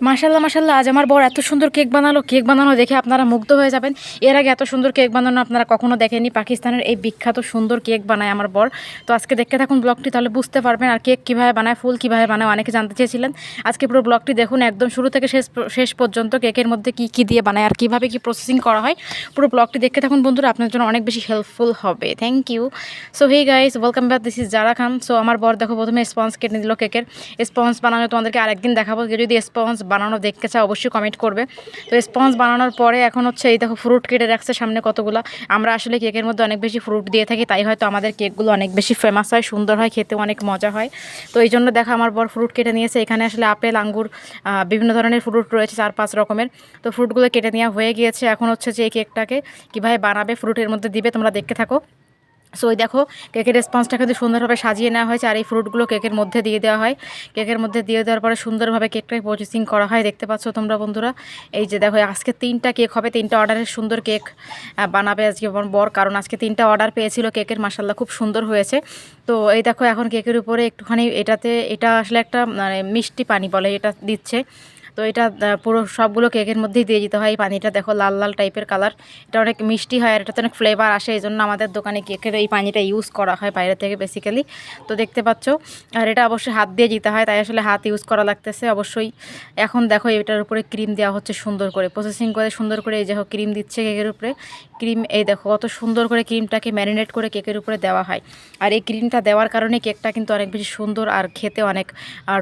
মাশাল্লাহ মাশাল্লাহ আজ আমার বর এত সুন্দর কেক বানালো, কেক বানানো দেখে আপনারা মুগ্ধ হয়ে যাবেন। এর আগে এত সুন্দর কেক বানানো আপনারা কখনো দেখেননি। পাকিস্তানের এই বিখ্যাত সুন্দর কেক বানায় আমার বর। তো আজকে দেখতে থাকুন ব্লগটি, তাহলে বুঝতে পারবেন আর কেক কীভাবে বানায়, ফুল কীভাবে বানায়, অনেকে জানতে চেয়েছিলেন। আজকে পুরো ব্লগটি দেখুন, একদম শুরু থেকে শেষ শেষ পর্যন্ত কেকের মধ্যে কী কী দিয়ে বানায় আর কীভাবে কী প্রসেসিং করা হয়। পুরো ব্লগটি দেখতে থাকুন বন্ধুরা আপনার জন্য অনেক বেশি হেল্পফুল হবে। Thank you so hey guys welcome back this is Zara Khan so আমার বর দেখো, প্রথমে স্পঞ্জ কেটে দিল কেকের। স্পঞ্জ বানানো তোমাদেরকে আরেকদিন দেখাবো। যদি স্পঞ্জ বানানো দেখতে চাও, অবশ্যই কমেন্ট করবে। তো স্পঞ্জ বানানোর পরে এখন হচ্ছে এই দেখো ফ্রুট কেটে রাখছে সামনে কতগুলো। আমরা আসলে কেকের মধ্যে অনেক বেশি ফ্রুট দিয়ে থাকি, তাই হয়তো আমাদের কেকগুলো অনেক বেশি ফেমাস হয়, সুন্দর হয়, খেতে অনেক মজা হয়। তো এই জন্য দেখা আমার বর ফ্রুট কেটে নিয়েছে। এখানে আসলে আপেল, আঙ্গুর বিভিন্ন ধরনের ফ্রুট রয়েছে, চার পাঁচ রকমের। তো ফ্রুটগুলো কেটে নেওয়া হয়ে গিয়েছে। এখন হচ্ছে যে এই কেকটাকে কীভাবে বানাবে ফ্রুটের মধ্যে দিবে তোমরা দেখতে থাকো। সো ওই দেখো কেকের রেসপন্সটা কিন্তু সুন্দরভাবে সাজিয়ে নেওয়া হয়েছে, আর এই ফ্রুটগুলো কেকের মধ্যে দিয়ে দেওয়া হয়। কেকের মধ্যে দিয়ে দেওয়ার পরে সুন্দরভাবে কেকটাকে প্রসেসিং করা হয়, দেখতে পাচ্ছ তোমরা বন্ধুরা। এই যে দেখো, আজকে তিনটা কেক হবে, তিনটা অর্ডারের সুন্দর কেক বানাবে আজকে বর, কারণ আজকে তিনটা অর্ডার পেয়েছিল কেকের মাসাল্লাহ খুব সুন্দর হয়েছে। তো এই দেখো, এখন কেকের উপরে একটুখানি এটাতে, এটা আসলে একটা মানে মিষ্টি পানি বলে এটা দিচ্ছে। তো এটা পুরো সবগুলো কেকের মধ্যেই দিয়ে দিতে হয়। এই পানিটা দেখো, লাল লাল টাইপের কালার এটা অনেক মিষ্টি হয় আর এটাতে অনেক ফ্লেভার আসে, এই জন্য আমাদের দোকানে কেকের এই পানিটা ইউজ করা হয় বাইরে থেকে বেসিক্যালি তো দেখতে পাচ্ছ, আর এটা অবশ্যই হাত দিয়ে দিতে হয়, তাই আসলে হাত ইউজ করা লাগতেছে অবশ্যই। এখন দেখো, এটার উপরে ক্রিম দেওয়া হচ্ছে সুন্দর করে। প্রসেসিং করে সুন্দর করে, এই দেখো ক্রিম দিচ্ছে কেকের উপরে। ক্রিম এই দেখো, কত সুন্দর করে ক্রিমটাকে ম্যারিনেট করে কেকের উপরে দেওয়া হয়। আর এই ক্রিমটা দেওয়ার কারণে কেকটা কিন্তু অনেক বেশি সুন্দর আর খেতে অনেক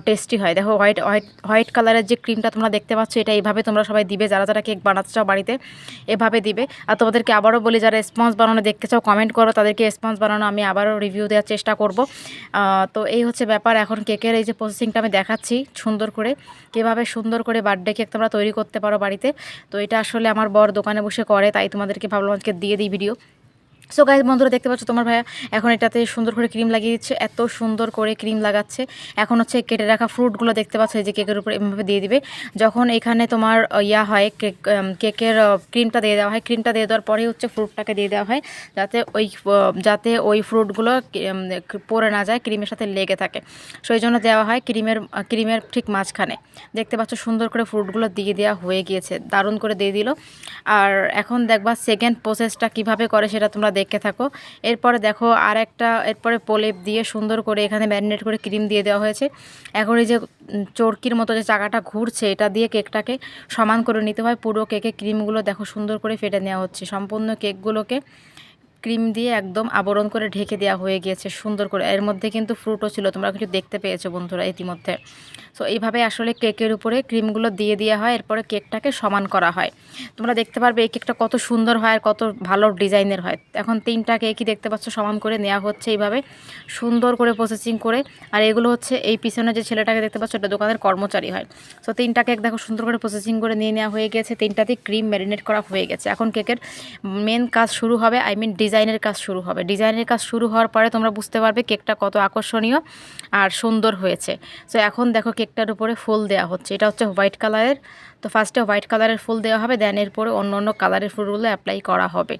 টেস্টি হয়। দেখো হোয়াইট হোয়াইট হোয়াইট কালারের যে ক্রিমটা তোমরা দেখতে পাচ্ছ, এটা এইভাবে তোমরা সবাই দিবে। যারা যারা কেক বানাতে চাও বাড়িতে, এভাবে দিবে। আর তোমাদেরকে আবারও বলি, যারা স্পঞ্জ বানানো দেখতে চাও কমেন্ট করো। তাদেরকে স্পঞ্জ বানানো আমি আবারও রিভিউ দেওয়ার চেষ্টা করব। তো এই হচ্ছে ব্যাপার। এখন কেকের এই যে প্রসেসিংটা আমি দেখাচ্ছি সুন্দর করে। কীভাবে সুন্দর করে বার্থডে কেক তোমরা তৈরি করতে পারো বাড়িতে। তো এটা আসলে আমার বর দোকানে বসে করে, তাই তোমাদেরকে ভাবলাম আজকে দিয়ে দিই ভিডিও সো গাইজ বন্ধুরা, দেখতে পাচ্ছ তোমার ভাইয়া এখন এটাতে সুন্দর করে ক্রিম লাগিয়ে দিচ্ছে, এত সুন্দর করে ক্রিম লাগাচ্ছে। এখন হচ্ছে কেটে রাখা ফ্রুটগুলো দেখতে পাচ্ছ, এই যে কেকের উপরে এভাবে দিয়ে দিবে। যখন এখানে তোমার ইয়া হয় কেক কেকের ক্রিমটা দিয়ে দেওয়া হয় ক্রিমটা দিয়ে দেওয়ার পরেই হচ্ছে ফ্রুটটাকে দিয়ে দেওয়া হয়, যাতে ওই যাতে ওই ফ্রুটগুলো পরে না যায় ক্রিমের সাথে লেগে থাকে। সেই জন্য দেওয়া হয় ক্রিমের ক্রিমের ঠিক মাঝখানে। দেখতে পাচ্ছ, সুন্দর করে ফ্রুটগুলো দিয়ে দেওয়া হয়ে গিয়েছে, দারুণ করে দিয়ে দিল। আর এখন দেখবা সেকেন্ড প্রসেসটা কীভাবে করে সেটা তোমরা দেখতে থাকো। এরপরে দেখো আর একটা এরপরে প্রলেপ দিয়ে সুন্দর করে এখানে ম্যারিনেট করে ক্রিম দিয়ে দেওয়া হয়েছে। এখন এই যে চরকির মতো যে চাকাটা ঘুরছে, এটা দিয়ে কেকটাকে সমান করে নিতে হয়। পুরো কেকে ক্রিমগুলো দেখো সুন্দর করে ফেটে নেওয়া হচ্ছে। সম্পূর্ণ কেকগুলোকে ক্রিম দিয়ে একদম আবরণ করে ঢেকে দেওয়া হয়ে গিয়েছে, সুন্দর করে। এর মধ্যে কিন্তু ফ্রুটও ছিল, তোমরা কিছু দেখতে পেয়েছ বন্ধুরা ইতিমধ্যে। সো এইভাবে আসলে কেকের উপরে ক্রিমগুলো দিয়ে দেওয়া হয়, এরপরে কেকটাকে সমান করা হয়। তোমরা দেখতে পারবে এই কেকটা কত সুন্দর হয় আর কত ভালো ডিজাইনের হয়। এখন তিনটা কেকই দেখতে পাচ্ছ, সমান করে নেওয়া হচ্ছে এইভাবে, সুন্দর করে প্রসেসিং করে। আর এগুলো হচ্ছে এই পিছনে যে ছেলেটাকে দেখতে পাচ্ছ, এটা দোকানের কর্মচারী হয়। সো তিনটা কেক দেখো, সুন্দর করে প্রসেসিং করে নিয়ে নেওয়া হয়ে গেছে তিনটাতেই ক্রিম ম্যারিনেট করা হয়ে গেছে। এখন কেকের মেন কাজ শুরু হবে আই মিন ডিজাইনের কাজ শুরু হবে। ডিজাইনের কাজ শুরু হওয়ার পরে তোমরা বুঝতে পারবে কেকটা কত আকর্ষণীয় আর সুন্দর হয়েছে। সো এখন দেখো কেকটার উপরে ফুল দেওয়া হচ্ছে। এটা হচ্ছে হোয়াইট কালারের। তো ফার্স্টে হোয়াইট কালারের ফুল দেওয়া হবে দেন এরপরে অন্য অন্য কালারের ফুলগুলো অ্যাপ্লাই করা হবে।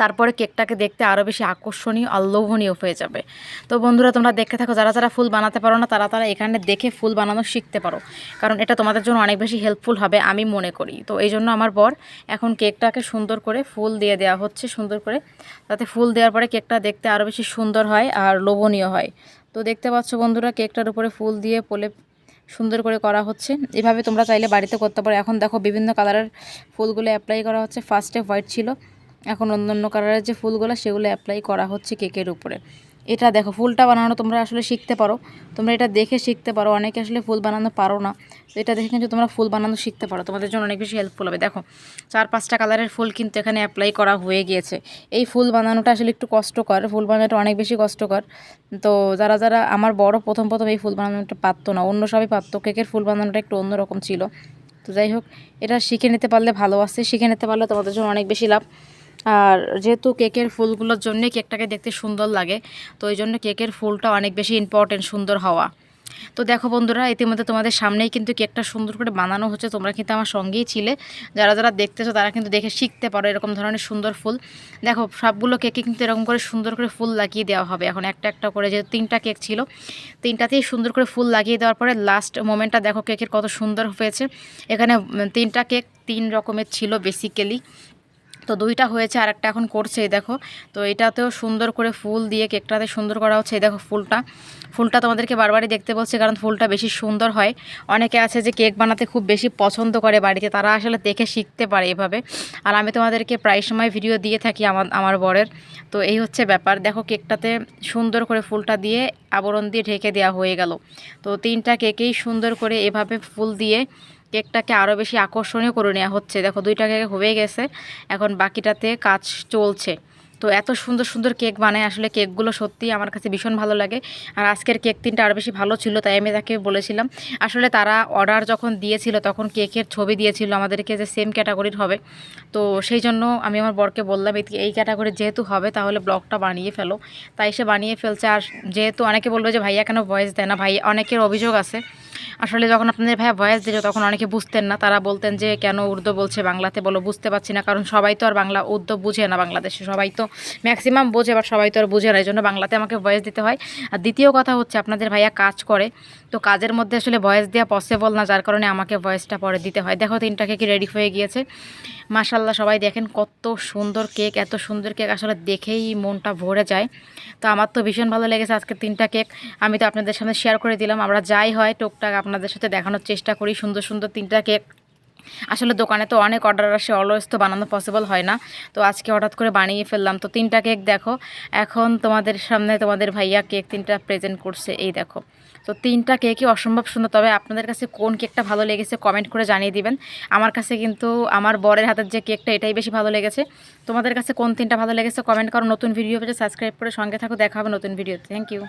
তারপরে কেকটাকে দেখতে আরও বেশি আকর্ষণীয় আর লোভনীয় হয়ে যাবে। তো বন্ধুরা, তোমরা দেখে থাকো, যারা যারা ফুল বানাতে পারো না, তারা তারা এখানে দেখে ফুল বানানো শিখতে পারো। কারণ এটা তোমাদের জন্য অনেক বেশি হেল্পফুল হবে, আমি মনে করি। তো এই জন্য আমার বর এখন কেকটাকে সুন্দর করে ফুল দিয়ে দেওয়া হচ্ছে, সুন্দর করে। তাতে ফুল দেওয়ার পরে কেকটা দেখতে আরও বেশি সুন্দর হয় আর লোভনীয় হয়। তো দেখতে পাচ্ছ বন্ধুরা, কেকটার উপরে ফুল দিয়ে পোলে সুন্দর করে করা হচ্ছে। এভাবে তোমরা চাইলে বাড়িতে করতে পারো। এখন দেখো বিভিন্ন কালারের ফুলগুলো অ্যাপ্লাই করা হচ্ছে। ফার্স্টে হোয়াইট ছিল। এখন অন্য অন্য কালারের যে ফুলগুলো, সেগুলো অ্যাপ্লাই করা হচ্ছে কেকের উপরে। এটা দেখো, ফুলটা বানানো তোমরা আসলে শিখতে পারো। তোমরা এটা দেখে শিখতে পারো। অনেকে আসলে ফুল বানানো পারো না। তো এটা দেখে কিন্তু তোমরা ফুল বানানো শিখতে পারো। তোমাদের জন্য অনেক বেশি হেল্পফুল হবে। দেখো, চার পাঁচটা কালারের ফুল কিন্তু এখানে অ্যাপ্লাই করা হয়ে গিয়েছে। এই ফুল বানানোটা আসলে একটু কষ্টকর। ফুল বানানোটা অনেক বেশি কষ্টকর। তো যারা যারা আমার বড় প্রথম প্রথম এই ফুল বানানোটা পারতো না, অন্য সবাই পারতো। কেকের ফুল বানানোটা একটু অন্যরকম ছিল। তো যাই হোক, এটা শিখে নিতে পারলে ভালো আছে। শিখে নিতে পারলে তোমাদের জন্য অনেক বেশি লাভ। আর যেহেতু কেকের ফুলগুলোর জন্যে কেকটাকে দেখতে সুন্দর লাগে, তো এই জন্য কেকের ফুলটা অনেক বেশি ইম্পর্টেন্ট সুন্দর হওয়া। তো দেখো বন্ধুরা, ইতিমধ্যে তোমাদের সামনেই কিন্তু কেকটা সুন্দর করে বানানো হচ্ছে। তোমরা কিন্তু আমার সঙ্গেই ছিলে। যারা যারা দেখতেছো, তারা কিন্তু দেখে শিখতে পারো এরকম ধরনের সুন্দর ফুল। দেখো, সবগুলো কেকে কিন্তু এরকম করে সুন্দর করে ফুল লাগিয়ে দেওয়া হবে। এখন একটা একটা করে যে তিনটা কেক ছিল, তিনটাতেই সুন্দর করে ফুল লাগিয়ে দেওয়ার পরে লাস্ট মোমেন্টটা দেখো কেকের কত সুন্দর হয়েছে। এখানে তিনটা কেক তিন রকমের ছিল বেসিক্যালি তো দুইটা হয়েছে আর একটা এখন করছে দেখো। তো এটাতেও সুন্দর করে ফুল দিয়ে কেকটাতে সুন্দর করা হচ্ছে, এই দেখো ফুলটা। ফুলটা তোমাদেরকে বারবারই দেখতে বলছে, কারণ ফুলটা বেশি সুন্দর হয়। অনেকে আছে যে কেক বানাতে খুব বেশি পছন্দ করে বাড়িতে, তারা আসলে দেখে শিখতে পারে এভাবে। আর আমি তোমাদেরকে প্রায় সময় ভিডিও দিয়ে থাকি আমার আমার বরের। তো এই হচ্ছে ব্যাপার, দেখো কেকটাতে সুন্দর করে ফুলটা দিয়ে আবরণ দিয়ে ঢেকে দেওয়া হয়ে গেল। তো তিনটা কেকেই সুন্দর করে এভাবে ফুল দিয়ে কেকটাকে আরও বেশি আকর্ষণীয় করে নেওয়া হচ্ছে। দেখো, দুইটা কেক হয়ে গেছে। এখন বাকিটাতে কাজ চলছে। তো এত সুন্দর সুন্দর কেক বানায়। আসলে কেকগুলো সত্যি আমার কাছে ভীষণ ভালো লাগে। আর আজকের কেক তিনটা আরও বেশি ভালো ছিল, তাই আমি তাকে বলেছিলাম। আসলে তারা অর্ডার যখন দিয়েছিল, তখন কেকের ছবি দিয়েছিল আমাদেরকে যে সেম ক্যাটাগরির হবে। তো সেই জন্য আমি আমার বরকে বললাম, এই- ক্যাটাগরির যেহেতু হবে, তাহলে ব্লগটা বানিয়ে ফেলো। তাই সে বানিয়ে ফেলছে। আর যেহেতু অনেকে বলবে যে, ভাইয়া কেন ভয়েস দেয় না? ভাই, অনেকের অভিযোগ আছে। আসলে যখন আপনাদের ভাইয়া ভয়েস দিল, তখন অনেকে বুঝতেন না। তারা বলতেন যে, কেন উর্দু বলছে বাংলাতে? বলো, বুঝতে পারছি না। কারণ সবাই তো আর বাংলা, উর্দু বুঝে না বাংলাদেশে। সবাই তো ম্যাক্সিমাম বোঝে বা সবাই তো আর বুঝে না। এই জন্য বাংলাতে আমাকে ভয়েস দিতে হয়। আর দ্বিতীয় কথা হচ্ছে, আপনাদের ভাইয়া কাজ করে। তো কাজের মধ্যে আসলে ভয়েস দেওয়া পসিবল না, যার কারণে আমাকে ভয়েসটা পরে দিতে হয়। দেখো তিনটা কেক রেডি হয়ে গিয়েছে। মাশাল্লাহ সবাই দেখেন কত সুন্দর কেক এত সুন্দর কেক আসলে দেখেই মনটা ভরে যায়। তো আমার তো ভীষণ ভালো লেগেছে আজকে তিনটা কেক আমি তো আপনাদের সামনে শেয়ার করে দিলাম। আমরা যাই হয়, টুকটাক আপনাদের সাথে দেখানোর চেষ্টা করি। সুন্দর সুন্দর তিনটা কেক আসলে দোকানে তো অনেক অর্ডার আসে অলওয়েজ তো বানানো পসিবল হয় না। তো আজকে হঠাৎ করে বানিয়ে ফেললাম। তো তিনটা কেক দেখো, এখন তোমাদের সামনে তোমাদের ভাইয়া কেক তিনটা প্রেজেন্ট করছে। এই দেখো, তো তিনটা কেকই অসম্ভব সুন্দর। তবে আপনাদের কাছে কোন কেকটা ভালো লেগেছে কমেন্ট করে জানিয়ে দিবেন। আমার কাছে কিন্তু আমার বরের হাতের যে কেকটা এটাই বেশি ভালো লেগেছে। তোমাদের কাছে কোন তিনটা ভালো লেগেছে কমেন্ট করো। নতুন ভিডিও পেয়ে সাবস্ক্রাইব করে সঙ্গে থাকো। দেখা হবে নতুন ভিডিও থ্যাংক ইউ